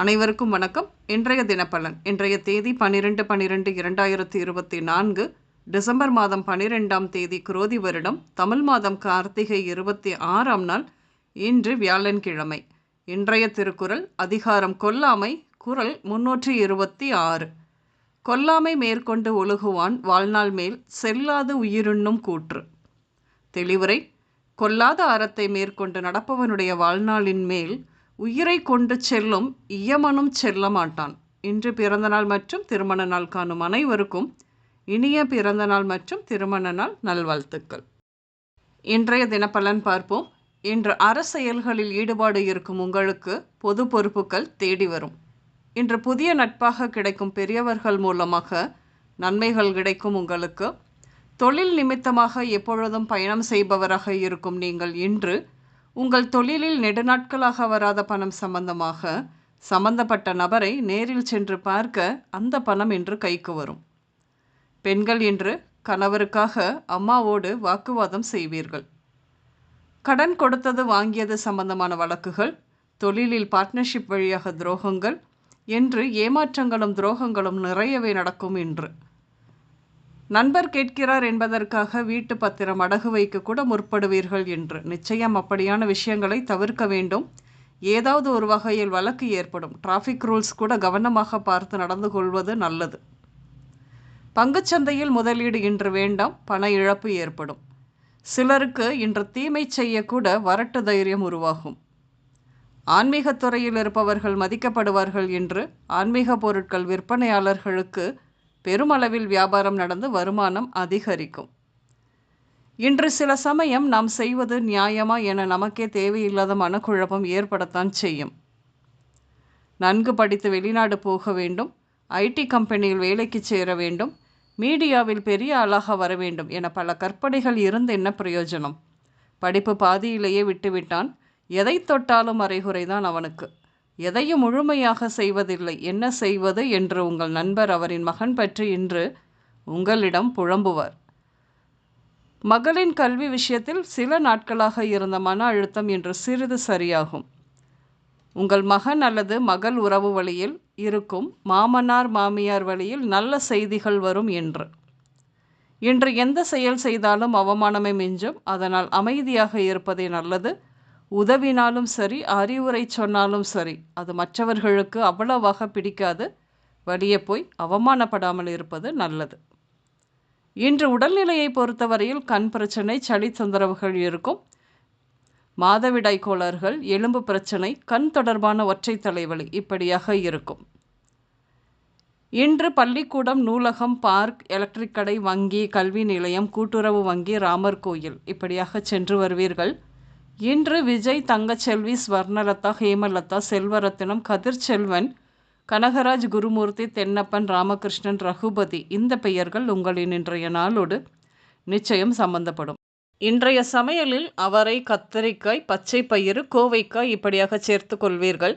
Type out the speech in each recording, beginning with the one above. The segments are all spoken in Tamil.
அனைவருக்கும் வணக்கம். இன்றைய தினப்பலன். இன்றைய தேதி பன்னிரெண்டு பன்னிரெண்டு இரண்டாயிரத்தி இருபத்தி நான்கு டிசம்பர் மாதம் பனிரெண்டாம் தேதி குரோதி வருடம் தமிழ் மாதம் கார்த்திகை இருபத்தி ஆறாம் நாள் இன்று வியாழன்கிழமை இன்றைய திருக்குறள் அதிகாரம் கொல்லாமை குறள் முன்னூற்றி இருபத்தி ஆறு. கொல்லாமை மேற்கொண்டு ஒழுகுவான் வாழ்நாள் மேல் செல்லாது உயிருண்ணும் கூற்று. தெளிவுரை கொல்லாத அறத்தை மேற்கொண்டு நடப்பவனுடைய வாழ்நாளின் மேல் உயிரை கொண்டு செல்லும் இயமனும் செல்ல மாட்டான். இன்று பிறந்தநாள் மற்றும் திருமண நாள் காணும் அனைவருக்கும் இனிய பிறந்தநாள் மற்றும் திருமண நாள் நல்வாழ்த்துக்கள். இன்றைய தினப்பலன் பார்ப்போம். இன்று அரசியல்களில் ஈடுபாடு இருக்கும் உங்களுக்கு பொது பொறுப்புகள் தேடி வரும். இன்று புதிய நட்பாக கிடைக்கும் பெரியவர்கள் மூலமாக நன்மைகள் கிடைக்கும் உங்களுக்கு. தொழில் நிமித்தமாக எப்பொழுதும் பயணம் செய்பவராக இருக்கும் நீங்கள் இன்று உங்கள் தொழிலில் நெடுநாட்களாக வராத பணம் சம்பந்தமாக சம்பந்தப்பட்ட நபரை நேரில் சென்று பார்க்க அந்த பணம் இன்று கைக்கு வரும். பெண்கள் இன்று கணவருக்காக அம்மாவோடு வாக்குவாதம் செய்வீர்கள். கடன் கொடுத்தது வாங்கியது சம்பந்தமான வழக்குகள் தொழிலில் பார்ட்னர்ஷிப் வழியாக துரோகங்கள் என்று ஏமாற்றங்களும் துரோகங்களும் நிறையவே நடக்கும் இன்று. நண்பர் கேட்கிறார் என்பதற்காக வீட்டு பத்திரம் அடகு வைக்க கூட முற்படுவீர்கள் என்று. நிச்சயம் அப்படியான விஷயங்களை தவிர்க்க வேண்டும். ஏதாவது ஒரு வகையில் வழக்கு ஏற்படும். டிராஃபிக் ரூல்ஸ் கூட கவனமாக பார்த்து நடந்து கொள்வது நல்லது. பங்குச்சந்தையில் முதலீடு இன்று வேண்டாம். பண இழப்பு ஏற்படும். சிலருக்கு இன்று தீமை செய்யக்கூட வரட்டு தைரியம் உருவாகும். ஆன்மீகத் துறையில் இருப்பவர்கள் மதிக்கப்படுவார்கள் என்று ஆன்மீக பொருட்கள் விற்பனையாளர்களுக்கு பெருமளவில் வியாபாரம் நடந்து வருமானம் அதிகரிக்கும். இன்று சில சமயம் நாம் செய்வது நியாயமா என நமக்கே தேவையில்லாத மனக்குழப்பம் ஏற்படத்தான் செய்யும். நன்கு படித்து வெளிநாடு போக வேண்டும் ஐடி கம்பெனியில் வேலைக்கு சேர வேண்டும் மீடியாவில் பெரிய ஆளாக வர வேண்டும் என பல கற்பனைகள் இருந்து என்ன பிரயோஜனம்? படிப்பு பாதியிலேயே விட்டுவிட்டான் எதை தொட்டாலும் அரைகுறைதான் அவனுக்கு. எதையும் முழுமையாக செய்வதில்லை. என்ன செய்வது என்று உங்கள் நண்பர் அவரின் மகன் பற்றி இன்று உங்களிடம் புழம்புவார் மகளின் கல்வி விஷயத்தில் சில நாட்களாக இருந்த மன அழுத்தம் இன்று சிறிது சரியாகும். உங்கள் மகன் அல்லது மகள் உறவு வழியில் இருக்கும் மாமனார் மாமியார் வழியில் நல்ல செய்திகள் வரும் என்று. இன்று எந்த செயல் செய்தாலும் அவமானமே மிஞ்சும். அதனால் அமைதியாக இருப்பதே நல்லது. உதவினாலும் சரி அறிவுரை சொன்னாலும் சரி அது மற்றவர்களுக்கு அவ்வளவாக பிடிக்காது. வழியே போய் அவமானப்படாமல் இருப்பது நல்லது. இன்று உடல்நிலையை பொறுத்தவரையில் கண் பிரச்சனை சளி தொந்தரவுகள் இருக்கும். மாதவிடாய் கோளாறுகள் எலும்பு பிரச்சனை கண் தொடர்பான ஒற்றை தலைவலி இப்படியாக இருக்கும். இன்று பள்ளிக்கூடம் நூலகம் பார்க் எலக்ட்ரிக் கடை வங்கி கல்வி நிலையம் கூட்டுறவு வங்கி ராமர் கோயில் இப்படியாக சென்று வருவீர்கள். இன்று விஜய் தங்கச்செல்வி ஸ்வர்ணலதா ஹேமலதா செல்வரத்தினம் கதிர்ச்செல்வன் கனகராஜ் குருமூர்த்தி தென்னப்பன் ராமகிருஷ்ணன் ரகுபதி இந்த பெயர்கள் உங்களின் இன்றைய நாளோடு நிச்சயம் சம்பந்தப்படும். இன்றைய சமையலில் அவரை கத்தரிக்காய் பச்சை பயிறு கோவைக்காய் இப்படியாக சேர்த்து கொள்வீர்கள்.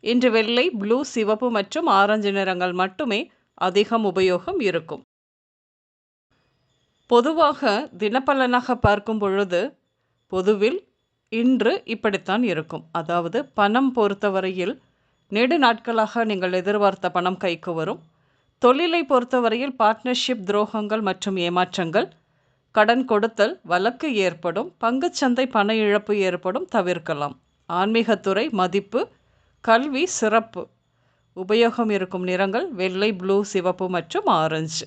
இன்று வெள்ளை ப்ளூ சிவப்பு மற்றும் ஆரஞ்சு நிறங்கள் மட்டுமே அதிகம் உபயோகம் இருக்கும். பொதுவாக தினப்பலனாக பார்க்கும் பொழுது பொதுவில் இன்று இப்படித்தான் இருக்கும். அதாவது பணம் பொறுத்தவரையில் நெடு நாட்களாக நீங்கள் எதிர்பார்த்த பணம் கைக்கு வரும். தொழிலை பொறுத்தவரையில் பார்ட்னர்ஷிப் துரோகங்கள் மற்றும் ஏமாற்றங்கள் கடன் கொடுத்தல் வழக்கு ஏற்படும் பங்குச்சந்தை பண இழப்பு ஏற்படும் தவிர்க்கலாம். ஆன்மீகத்துறை மதிப்பு கல்வி சிறப்பு. உபயோகம் இருக்கும் நிறங்கள் வெள்ளை ப்ளூ சிவப்பு மற்றும் ஆரஞ்சு.